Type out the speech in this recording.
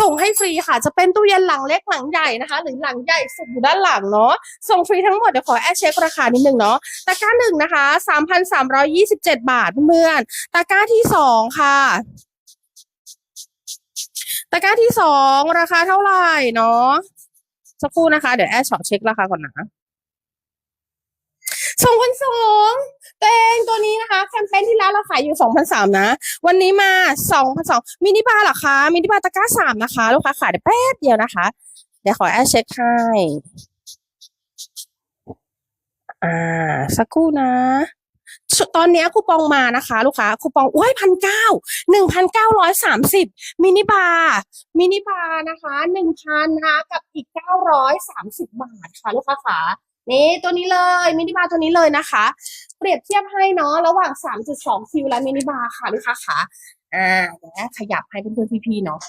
ส่งให้ฟรีค่ะ จะเป็นตู้เย็นหลังเล็กหลังใหญ่นะคะ หรือหลังใหญ่สุดอยู่ด้านหลังเนาะส่งฟรีทั้งหมดเดี๋ยวขอแอดเช็คราคานิดนึงเนาะตะกร้าหนึ่งนะคะสามพันสามร้อยี่สิบเจ็ดบาทเพื่อนตะกร้าที่สองค่ะตะกร้าที่สองราคาเท่าไหร่เนาะสักครู่นะคะ เดี๋ยวแอดช็อปเช็คราคาก่อนนะสองพันสองเองตัวนี้นะคะ เปญที่แล้วเราขายอยู่สองพันสามนะ วันนี้มาสองพันสองมินิบาร์เหรอคะมินิบาร์ตะกร้าสามนะคะ ลูกค้าขายได้แป๊บเดียวนะคะ เดี๋ยวขอแอดเช็คให้อ่าสักครู่นะตอนนี้คูปองมานะคะ ลูกค้าคูปองอุ้ยพันเก้าหนึ่งพันเก้าร้อยสามสิบมินิบาร์มินิบาร์นะคะหนึ่งพันนะคะกับอีกเก้าร้อยสามสิบบาทค่ะ ลูกค้าขานี่ตัวนี้เลยมินิบาร์ตัวนี้เลยนะคะ เปรียบเทียบให้เนาะระหว่างสามจุดสองคิวและมินิบาร์ค่ะลูกค้าขาอ่าเดี๋ยวขยับให้เพื่อนๆพี่ๆเนาะ